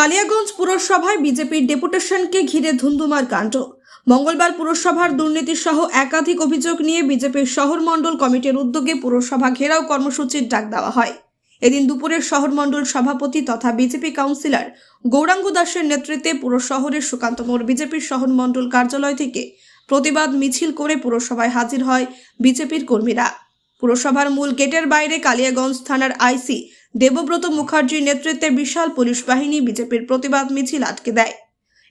কালিয়াগঞ্জ পুরসভায় বিজেপির ডেপুটেশনকে ঘিরে ধুন্ধুমার কাণ্ড। মঙ্গলবার পুরসভার দুর্নীতি সহ একাধিক অভিযোগ নিয়ে বিজেপির শহর মণ্ডল কমিটির উদ্যোগে পুরসভা ঘেরাও কর্মসূচির ডাক দেওয়া হয়। এদিন দুপুরে শহর মণ্ডল সভাপতি তথা বিজেপি কাউন্সিলর গৌরাঙ্গ দাসের নেতৃত্বে পুরো শহরের সুকান্ত মোড় বিজেপির শহর মণ্ডল কার্যালয় থেকে প্রতিবাদ মিছিল করে পুরসভায় হাজির হয় বিজেপির কর্মীরা। পুরসভার মূল গেটের বাইরে কালিয়াগঞ্জ থানার আইসি দেবব্রত মুখার্জির নেতৃত্বে বিশাল পুলিশ বাহিনী বিজেপির প্রতিবাদ মিছিল আটকে দেয়।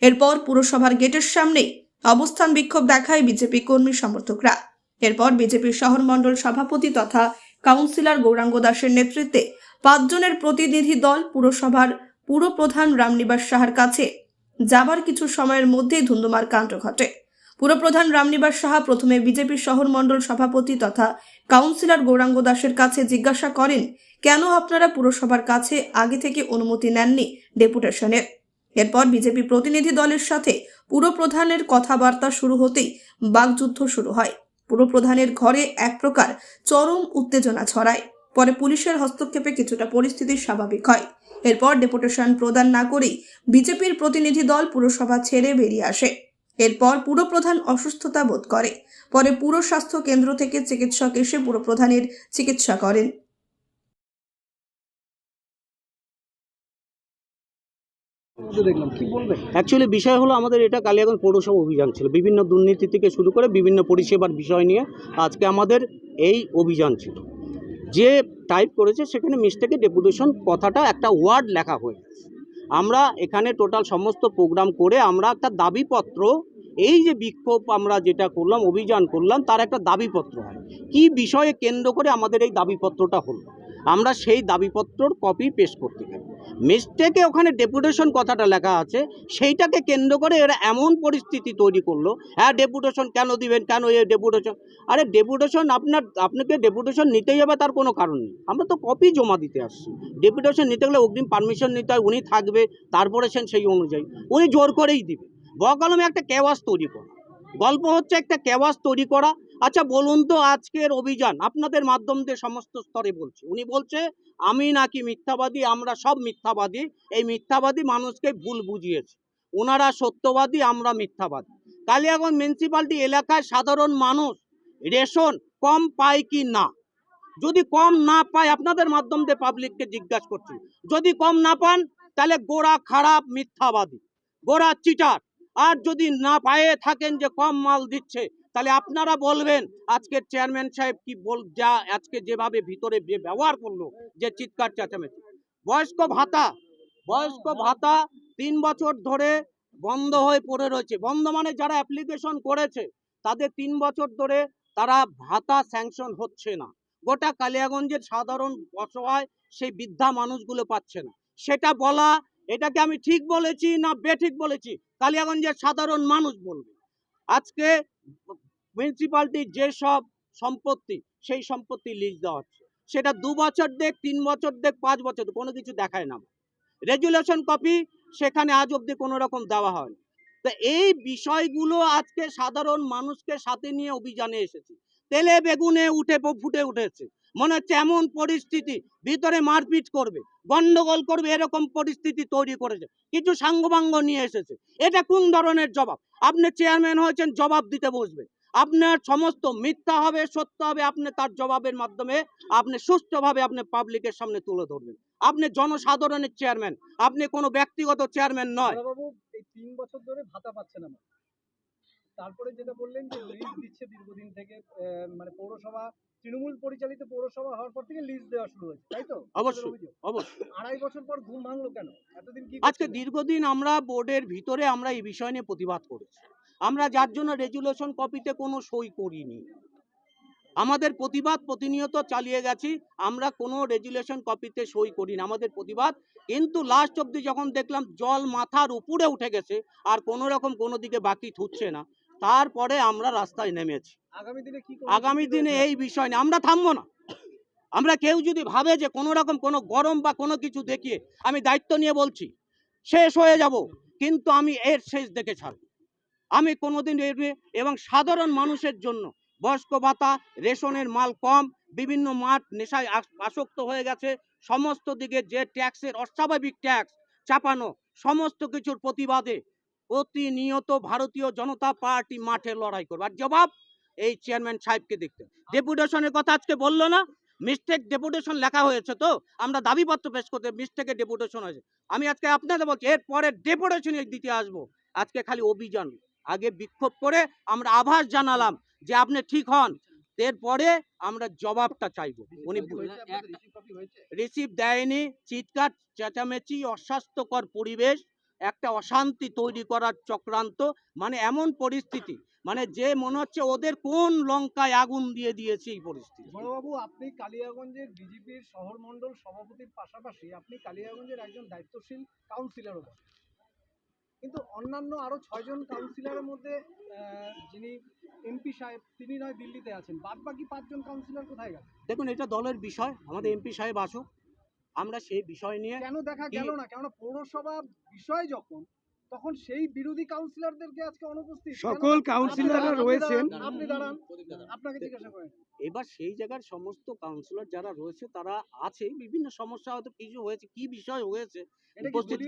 এরপর পুরসভার গেটের সামনেই অবস্থান বিক্ষোভ দেখায় বিজেপি কর্মী সমর্থকরা। এরপর বিজেপির শহর মণ্ডল সভাপতি তথা কাউন্সিলর গৌরাঙ্গ দাসের নেতৃত্বে পাঁচজনের প্রতিনিধি দল পুরসভার পুরপ্রধান রামনিবাস সাহার কাছে। যাবার কিছু সময়ের মধ্যেই ধুন্দুমার কাণ্ড ঘটে। পুরপ্রধান রামনিবাস সাহা প্রথমে বিজেপির শহর মণ্ডল সভাপতি তথা কাউন্সিলর গৌরাঙ্গ দাসের কাছে জিজ্ঞাসা করেন, কেন আপনারা পুরসভার কাছে আগে থেকে অনুমতি নেননি ডেপুটেশনের? এরপর বিজেপি প্রতিনিধি দলের সাথে পুরপ্রধানের কথাবার্তা শুরু হতেই বাগযুদ্ধ শুরু হয়। পুরপ্রধানের ঘরে এক প্রকার চরম উত্তেজনা ছড়ায়। পরে পুলিশের হস্তক্ষেপে কিছুটা পরিস্থিতি স্বাভাবিক হয়। এরপর ডেপুটেশন প্রদান না করেই বিজেপির প্রতিনিধি দল পুরসভা ছেড়ে বেরিয়ে আসে। এরপর পুরপ্রধান অসুস্থতা বোধ করে। পরে পুর স্বাস্থ্য কেন্দ্র থেকে চিকিৎসক এসে পুরপ্রধানের চিকিৎসা করেন। অ্যাকচুয়ালি বিষয় হলো আমাদের এটা কালিয়াগঞ্জ পৌরসভা অভিযান ছিল। বিভিন্ন দুর্নীতি থেকে শুরু করে বিভিন্ন পরিষেবার বিষয় নিয়ে আজকে আমাদের এই অভিযান ছিল। যে টাইপ করেছে, সেখানে মিস্টেকে ডেপুটেশন কথাটা একটা ওয়ার্ড লেখা হয়ে আমরা এখানে টোটাল সমস্ত প্রোগ্রাম করে আমরা একটা দাবিপত্র, এই যে বিক্ষোভ আমরা যেটা করলাম, অভিযান করলাম, তার একটা দাবিপত্র হয়। কি বিষয়ে কেন্দ্র করে আমাদের এই দাবিপত্রটা হলো? আমরা সেই দাবিপত্রর কপি পেশ করতে গেলাম মিস্টেকে ওখানে ডেপুটেশন কথাটা লেখা আছে, সেইটাকে কেন্দ্র করে এরা এমন পরিস্থিতি তৈরি করল হ্যাঁ ডেপুটেশন কেন দিবেন, কেন এ ডেপুটেশন আরে ডেপুটেশন আপনার, আপনাকে ডেপুটেশন নিতেই হবে, তার কোনো কারণ নেই। আমরা তো কপি জমা দিতে আসছি। ডেপুটেশন নিতে গেলে অগ্রিম পারমিশন নিতে হয়, উনি থাকবে তারপরে সেন সেই অনুযায়ী। উনি জোর করেই দিবে। বকলমে একটা কেওয়াস তৈরি করা। গল্প হচ্ছে একটা কেওয়াস তৈরি করা আচ্ছা বলুন তো আজকের অভিযান, আপনাদের মাধ্যম দিয়ে সমস্ত স্তরে বলছি। উনি বলছে, আমি নাকি মিথ্যাবাদী, আমরা সব মিথ্যাবাদী, এই মিথ্যাবাদী মানুষকে ভুল বুঝিয়েছে। ওনারা সত্যবাদী, আমরা মিথ্যাবাদী। কালিয়াগঞ্জ মিউনিসিপ্যালিটি এলাকায় সাধারণ মানুষ, রেশন কম পায় কি না? যদি কম না পায়, আপনাদের মাধ্যম দিয়ে পাবলিককে জিজ্ঞাসা করছি। যদি কম না পান, তাহলে গোড়া খারাপ, মিথ্যাবাদী। গোড়া চিটার। আর যদি না পায়ে থাকেন যে কম মাল দিচ্ছে তাহলে আপনারা বলবেন আজকের চেয়ারম্যান সাহেব কি বল, যা আজকে যেভাবে ভিতরে ব্যবহার করল, যে চিৎকার চেঁচামেচি। বয়স্ক ভাতা বয়স্ক ভাতা তিন বছর ধরে বন্ধ হয়ে পড়ে রয়েছে। বন্ধ মানে যারা অ্যাপ্লিকেশন করেছে, তাদের তিন বছর ধরে তারা ভাতা স্যাংশন হচ্ছে না। গোটা কালিয়াগঞ্জের সাধারণ অসহায় সেই বৃদ্ধা মানুষগুলো পাচ্ছে না। সেটা বলা, এটাকে আমি ঠিক বলেছি না বেঠিক বলেছি, কালিয়াগঞ্জের সাধারণ মানুষ বলবে। আজকে মিউনিসিপালিটির যেসব সম্পত্তি, সেই সম্পত্তি লিজ দেওয়া হচ্ছে। সেটা দু বছর দেখ, তিন বছর দেখ, পাঁচ বছর কোনো কিছু দেখায় না। রেজুলেশন কপি সেখানে আজ অব্দি কোনো রকম দেওয়া হয়নি। তো এই বিষয়গুলো আজকে সাধারণ মানুষকে সাথে নিয়ে অভিযানে এসেছে। তেলে বেগুনে উঠে ফুটে উঠেছে। মনে হচ্ছে এমন পরিস্থিতি, ভিতরে মারপিট করবে, গন্ডগোল করবে, এরকম পরিস্থিতি তৈরি করেছে। কিছু সাঙ্গবাঙ্গ নিয়ে এসেছে। এটা কোন ধরনের জবাব? আপনি চেয়ারম্যান হয়েছেন, জবাব দিতে বসবেন আপনার সমস্ত মিথ্যা হবে, সত্য হবে, আপনি তার জবাবের মাধ্যমে আপনি সুষ্ঠুভাবে আপনি পাবলিকের সামনে তুলে ধরবেন। আপনি জনসাধারণের চেয়ারম্যান, আপনি কোনো ব্যক্তিগত চেয়ারম্যান নয়। তিন বছর ধরে ভাতা পাচ্ছেন না। তারপরে যেটা বললেন যে লিজ দিচ্ছে দীর্ঘদিন থেকে মানে পৌরসভা তৃণমূল পরিচালিত পৌরসভা হওয়ার পর থেকে লিজ দেওয়া শুরু হয়েছে তাই তো? অবশ্যই। অবশ্যই। আড়াই বছর পর ঘুম ভাঙলো কেন? এতদিন কি আজকে দীর্ঘদিন আমরা বোর্ডের ভিতরে আমরা এই বিষয় নিয়ে প্রতিবাদ করেছি। আমরা যার জন্য রেজুলেশন কপিতে কোনো সই করিনি। আমাদের প্রতিবাদ প্রতিনিয়ত চালিয়ে গেছি আমরা কোনো রেজুলেশন কপিতে সই করি না আমাদের প্রতিবাদ। কিন্তু লাস্ট অবধি যখন দেখলাম জল মাথার উপরে উঠে গেছে আর কোনো রকম কোনো দিকে বাকি থুচ্ছে না তারপরে আমরা রাস্তায় নেমেছি। আগামী দিনে কি আগামী দিনে এই বিষয় নিয়ে আমরা থামবো না। আমরা কেউ যদি ভাবে যে কোনো রকম কোনো গরম বা কোনো কিছু দেখিয়ে আমি দায়িত্ব নিয়ে বলছি শেষ হয়ে যাব কিন্তু আমি এর শেষ দেখে ছাড়ব। আমি কোনোদিন এর এবং সাধারণ মানুষের জন্য বয়স্ক ভাতা রেশনের মাল কম বিভিন্ন মাঠ নেশায় আস- আসক্ত হয়ে গেছে সমস্ত দিকে যে ট্যাক্সের অস্বাভাবিক ট্যাক্স চাপানো সমস্ত কিছুর প্রতিবাদে প্রতিনিয়ত ভারতীয় জনতা পার্টি মাঠে লড়াই করবে। আর জবাব এই চেয়ারম্যান সাহেবকে দেখতে ডেপুটেশনের কথা আজকে বলল না। মিস্টেক ডেপুটেশন লেখা হয়েছে তো। আমরা দাবিপত্র পেশ করতে মিস্টেকে ডেপুটেশন হয়েছে। আমি আজকে আপনাদের বলছি এরপরে ডেপুটেশন দিতে আসব। আজকে খালি অভিযান। আগে বিক্ষোভ করে আমরা আভাস জানালাম যে আপনি ঠিক হন। এরপরে আমরা জবাবটা চাইব। উনি রিসিভ দেয়নি। চিৎকার চেঁচামেচি অস্বাস্থ্যকর পরিবেশ একটা অশান্তি তৈরি করার চক্রান্ত মানে এমন পরিস্থিতি মানে যে মনে হচ্ছে ওদের কোন লঙ্কায় আগুন দিয়ে দিয়েছে এই পরিস্থিতি। বড়বাবু আপনি কালিয়াগঞ্জের বিজেপির শহর মণ্ডল সভাপতির পাশাপাশি আপনি কালিয়াগঞ্জের একজন দায়িত্বশীল কাউন্সিলরও। কিন্তু অন্যান্য আরও ছয়জন কাউন্সিলরের মধ্যে যিনি এমপি সাহেব তিনি নয় দিল্লিতে আছেন। বাদ বাকি পাঁচজন কাউন্সিলর কোথায় গেল? দেখুন এটা দলের বিষয়। আমাদের এমপি সাহেব আসুক আমরা সেই বিষয় নিয়ে কেন দেখা গেল না? কেননা পৌরসভা বিষয় যখন তখন সেই বিরোধী কাউন্সিলরদেরকে আজকে অনুপস্থিত। সকল কাউন্সিলররা রয়েছেন। আপনি দাঁড়ান। আপনাকে জিজ্ঞাসা করেন। এবার সেই জায়গার সমস্ত কাউন্সিলর যারা রয়েছে তারা আছে বিভিন্ন সমস্যা হয়তো কিছু হয়েছে কি বিষয় হয়েছে উপস্থিত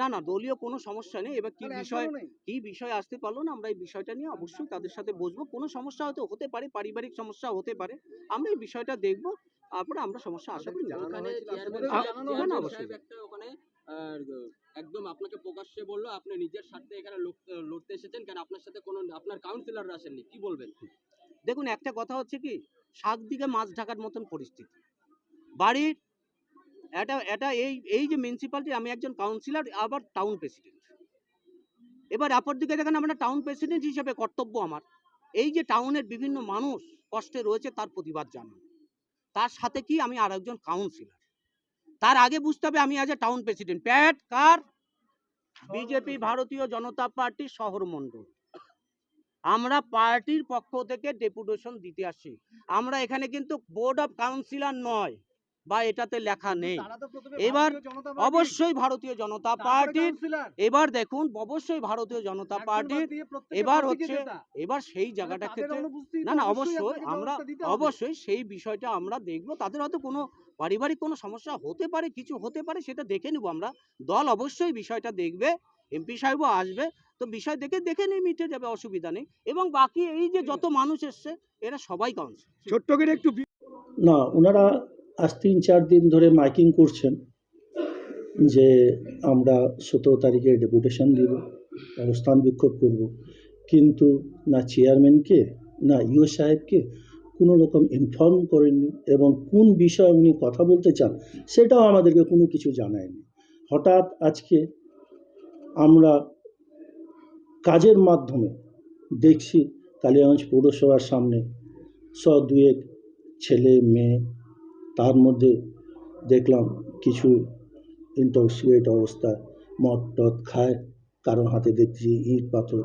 না না দলীয় কোনো সমস্যা নেই। এবার কি বিষয় কি বিষয় আসতে পারল না আমরা এই বিষয়টা নিয়ে অবশ্যই তাদের সাথে বসবো। কোনো সমস্যা হয়তো হতে পারে পারিবারিক সমস্যা হতে পারে। আমরা এই বিষয়টা দেখব। তারপরে আমরা সমস্যা আশা করি জানানো জানানো হয়েছিল, হবে। আপনাদের জানানো না, না, হয়েছিল? অবশ্যই। একটা ওখানে একদম আপনাকে প্রকাশ্যে বলল আপনি নিজের স্বার্থে এখানে লড়তে- এসেছেন কেন আপনার সাথে কোনো আপনার কাউন্সিলররা আসেননি কি বলবেন দেখুন একটা কথা হচ্ছে কি শাক দিকে মাছ ঢাকার মতন পরিস্থিতি বাড়ির এটা এটা এই এই যে মিউনিসিপ্যালিটি আমি একজন কাউন্সিলর আবার টাউন প্রেসিডেন্ট এবার অপর দিকে দেখেন আমরা টাউন প্রেসিডেন্ট হিসেবে কর্তব্য আমার এই যে টাউনের বিভিন্ন মানুষ কষ্টে রয়েছে তার প্রতিবাদ জানানো তার সাথে কি আমি আর একজন কাউন্সিলর তার আগে বুঝতে হবে আমি আজ এ টাউন প্রেসিডেন্ট প্যাট কার? বিজেপি ভারতীয় জনতা পার্টি শহর মন্ডল আমরা পার্টির পক্ষ থেকে ডেপুটেশন দিতে আসি। আমরা এখানে কিন্তু বোর্ড অফ কাউন্সিলর নয়। বা এটাতে লেখা নেই। এবার অবশ্যই ভারতীয় জনতা পার্টির এবার দেখুন অবশ্যই ভারতীয় জনতা পার্টির এবার হচ্ছে এবার সেই জায়গাটা ক্ষেত্রে না না অবশ্যই আমরা। অবশ্যই সেই বিষয়টা আমরা দেখব। তাদের হয়তো কোনো পারিবারিক কোনো সমস্যা হতে পারে কিছু হতে পারে সেটা দেখে নেব আমরা। দল অবশ্যই বিষয়টা দেখবে এমপি সাহেবও আসবে। তো বিষয় দেখে দেখে নিয়ে মিটে যাবে অসুবিধা নেই। এবং বাকি এই যে যত মানুষ এসছে এরা সবাই কাউন্সিল ছোট্ট করে একটু না ওনারা আজ তিন চার দিন ধরে মাইকিং করছেন যে আমরা সতেরো তারিখে ডেপুটেশন দিব, অবস্থান বিক্ষোভ করব। কিন্তু না চেয়ারম্যানকে, না ইউ সাহেবকে কোনো রকম ইনফর্ম করেননি এবং কোন বিষয়ে উনি কথা বলতে চান সেটাও আমাদেরকে কোনো কিছু জানায়নি। হঠাৎ আজকে আমরা কাজের মাধ্যমে দেখছি কালিয়াগঞ্জ পৌরসভার সামনে স দুয়েক ছেলে, মেয়ে তার মধ্যে দেখলাম কিছু ইন্টক্সিকেট অবস্থা মদ টদ খায় কারও হাতে দেখছি ইট পাথর।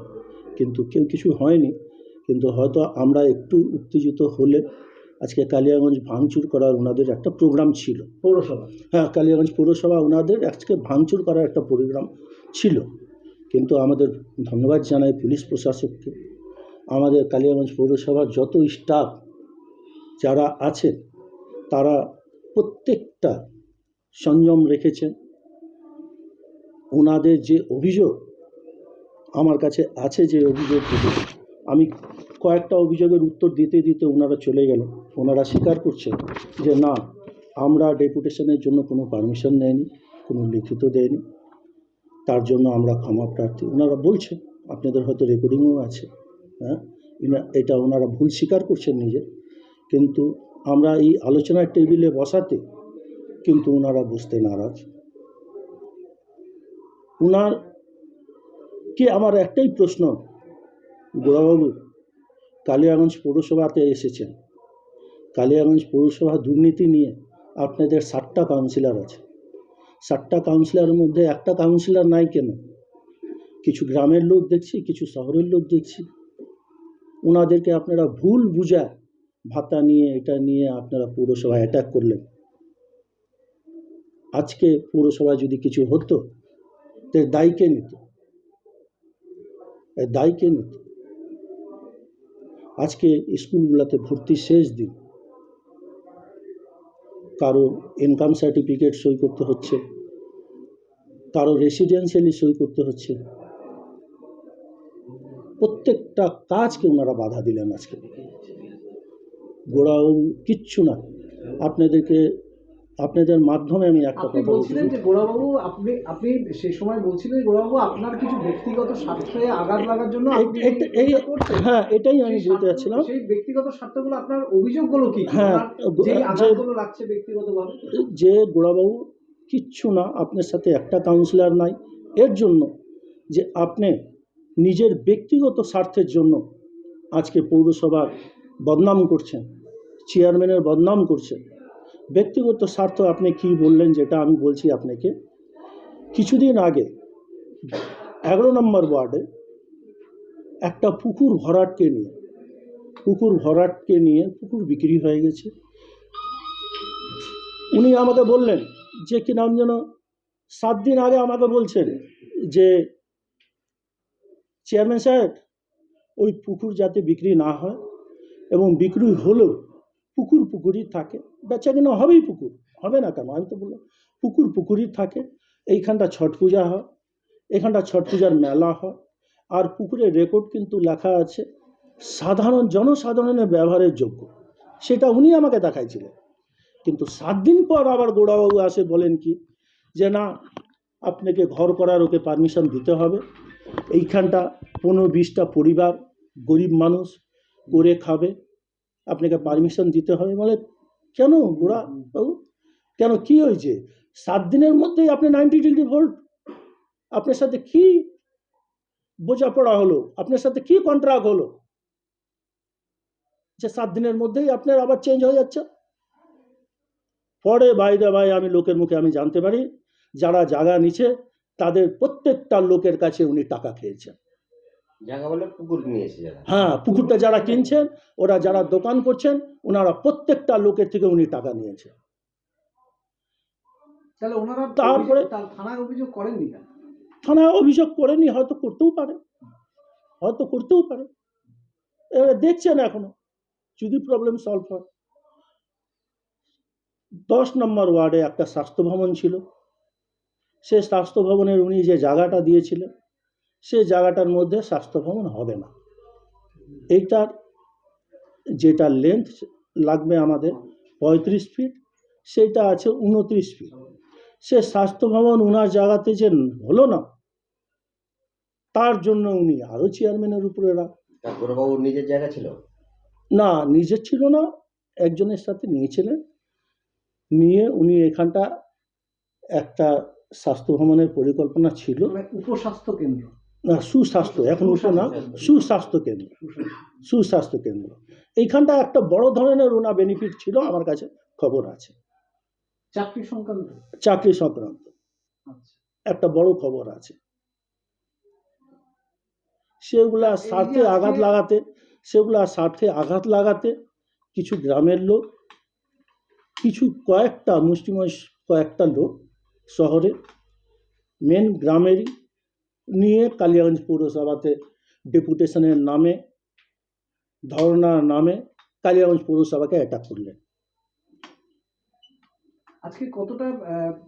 কিন্তু কেউ কিছু হয়নি। কিন্তু হয়তো আমরা একটু উত্তেজিত হলে আজকে কালিয়াগঞ্জ ভাঙচুর করার ওনাদের একটা প্রোগ্রাম ছিল। পৌরসভা? হ্যাঁ কালিয়াগঞ্জ পৌরসভা ওনাদের আজকে ভাঙচুর করার একটা প্রোগ্রাম ছিল। কিন্তু আমাদের ধন্যবাদ জানাই পুলিশ প্রশাসককে। আমাদের কালিয়াগঞ্জ পৌরসভার যত স্টাফ যারা আছেন তারা প্রত্যেকটা সংযম রেখেছেন। ওনাদের যে অভিযোগ আমার কাছে আছে যে অভিযোগগুলো আমি কয়েকটা অভিযোগের উত্তর দিতে দিতে ওনারা চলে গেলেন। ওনারা স্বীকার করছেন যে না, আমরা ডেপুটেশনের জন্য কোনো পারমিশন নেয়নি কোনো লিখিত দেয়নি তার জন্য আমরা ক্ষমা প্রার্থী। ওনারা বলছেন, আপনাদের হয়তো রেকর্ডিংও আছে হ্যাঁ? এটা ওনারা ভুল স্বীকার করছেন নিজে। কিন্তু আমরা এই আলোচনার টেবিলে বসাতে কিন্তু ওনারা বুঝতে নারাজ। ওনার কি আমার একটাই প্রশ্ন গোড়াবাবু কালিয়াগঞ্জ পৌরসভাতে এসেছেন। কালিয়াগঞ্জ পৌরসভা দুর্নীতি নিয়ে আপনাদের ষাটটা কাউন্সিলর আছে। ষাটটা কাউন্সিলরের মধ্যে একটা কাউন্সিলর নাই কেন? কিছু গ্রামের লোক দেখছি, কিছু শহরের লোক দেখছি। ওনাদেরকে আপনারা ভুল বুঝায় ভাতা নিয়ে, এটা নিয়ে আপনারা পৌরসভায় অ্যাটাক করলেন। আজকে পৌরসভায় যদি কিছু হতো, তো দায়ী কে নিত? দায়ী কে নিত? আজকে স্কুলগুলোতে ভর্তি শেষ দিন। কারও ইনকাম সার্টিফিকেট সই করতে হচ্ছে, কারও রেসিডেন্সিয়ালি সই করতে হচ্ছে। প্রত্যেকটা কাজকে ওনারা বাধা দিলেন আজকে। গোড়াও কিচ্ছু না। আপনাদেরকে আপনাদের মাধ্যমে আমি একটা কথা বলছিলেন যে গোড়াবাবু আপনি আপনি সেই সময় বলছিলেন গোড়াবাবু আপনার কিছু ব্যক্তিগত স্বার্থে আঘাত লাগার জন্য এই-। হ্যাঁ এটাই আমি বলতে যাচ্ছিলাম। সেই ব্যক্তিগত স্বার্থগুলো আপনার অভিযোগগুলো কি? হ্যাঁ, লাগছে ব্যক্তিগতভাবে? যে গোড়াবাবু কিচ্ছু না আপনার সাথে একটা কাউন্সিলর নাই। এর জন্য যে আপনি নিজের ব্যক্তিগত স্বার্থের জন্য আজকে পৌরসভার বদনাম করছেন, চেয়ারম্যানের বদনাম করছেন। ব্যক্তিগত স্বার্থ আপনি কি বললেন যেটা আমি বলছি আপনাকে? কিছুদিন আগে এগারো নম্বর ওয়ার্ডে একটা পুকুর ভরাটকে নিয়ে, পুকুর ভরাটকে নিয়ে পুকুর বিক্রি হয়ে গেছে। উনি আমাকে বললেন যে কি নাম যেন, সাত দিন আগে আমাকে বলছেন যে, চেয়ারম্যান সাহেব, ওই পুকুর যাতে বিক্রি না হয় এবং বিক্রি হলেও পুকুর পুকুরই থাকে। বেচা কেনা হবেই পুকুর, হবে না কেন? আমি তো বললাম, পুকুর পুকুরই থাকে। এইখানটা ছট পূজা হয়, এখানটা ছট পূজার মেলা হয়। আর পুকুরের রেকর্ড কিন্তু লেখা আছে, সাধারণ জনসাধারণের ব্যবহারের যোগ্য। সেটা উনি আমাকে দেখাইছিলেন। কিন্তু সাত দিন পর আবার গোড়াবাবু আসে বলেন কি, যে না, আপনাকে ঘর করার ওকে পারমিশন দিতে হবে। এইখানটা পনেরো বিশটা পরিবার, গরিব মানুষ করে খাবে, আপনাকে পারমিশন দিতে হবে। বলে, কেন গোড়া বাবু? কেন? কি হয়েছে? সাত দিনের মধ্যেই আপনি নাইনটি ডিগ্রি ভোল্ট আপনার সাথে কি বোঝাপড়া হলো? আপনার সাথে কি কন্ট্রাক্ট হলো? যে সাত দিনের মধ্যেই আপনার আবার চেঞ্জ হয়ে যাচ্ছে। পরে বাইদা ভাই আমি লোকের মুখে আমি জানতে পারি, যারা জায়গা নিচ্ছে তাদের প্রত্যেকটা লোকের কাছে উনি টাকা খেয়েছেন। হ্যাঁ পুকুরটা যারা কিনছেন ওরা যারা দোকান করছেন ওনারা প্রত্যেকটা লোকের থেকে উনি টাকা নিয়েছেন। তারপরে- অভিযোগ- থানায় অভিযোগ করেননি থানায় অভিযোগ করেনি হয়তো করতেও পারে। হয়তো করতেও পারে। এবারে দেখছেন এখনও যদি প্রবলেম সলভ হয়। দশ নম্বর ওয়ার্ডে একটা স্বাস্থ্য ভবন ছিল। সে স্বাস্থ্য ভবনের উনি যে জায়গাটা দিয়েছিলেন সে জায়গাটার মধ্যে স্বাস্থ্য ভবন হবে না। এইটার যেটা লেন্থ লাগবে আমাদের পঁয়ত্রিশ ফিট সেটা আছে উনত্রিশ ফিট সে স্বাস্থ্য ভবন ওনার জায়গাতে যে হলো না তার জন্য উনি আরও চেয়ারম্যানের উপরে তার নিজের জায়গা ছিল? না নিজের ছিল না একজনের সাথে নিয়েছিলেন। নিয়ে উনি এখানটা একটা স্বাস্থ্য ভবনের পরিকল্পনা ছিল। মানে উপস্বাস্থ্য কেন্দ্র। না সুস্বাস্থ্য এখন উঠো না সুস্বাস্থ্য কেন্দ্র সুস্বাস্থ্য কেন্দ্র। এইখানটা একটা বড় ধরনের ওনা বেনিফিট ছিল আমার কাছে খবর আছে। চাকরি সংক্রান্ত? চাকরি সংক্রান্ত। আচ্ছা। একটা বড় খবর আছে। সেগুলা স্বার্থে আঘাত লাগাতে সেগুলা স্বার্থে আঘাত লাগাতে কিছু গ্রামের লোক কিছু কয়েকটা মুষ্টিময় কয়েকটা লোক শহরে মেন গ্রামেরই নিয়ে কালিয়াগঞ্জ পৌরসভাতে ডেপুটেশনের নামে ধর্নার নামে কালিয়াগঞ্জ পৌরসভাকে অ্যাটাক করলেন। আজকে কতটা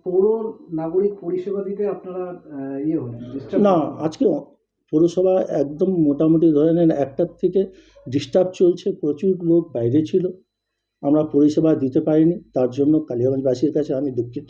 পৌর নাগরিক পরিষেবা দিতে আপনারা ইয়ে হলেন? না আজকে পৌরসভা একদম মোটামুটি ধরে নেন একটার থেকে ডিস্টার্ব চলছে প্রচুর লোক বাইরে ছিল। আমরা পরিষেবা দিতে পারিনি তার জন্য কালিয়াগঞ্জবাসীর কাছে আমি দুঃখিত।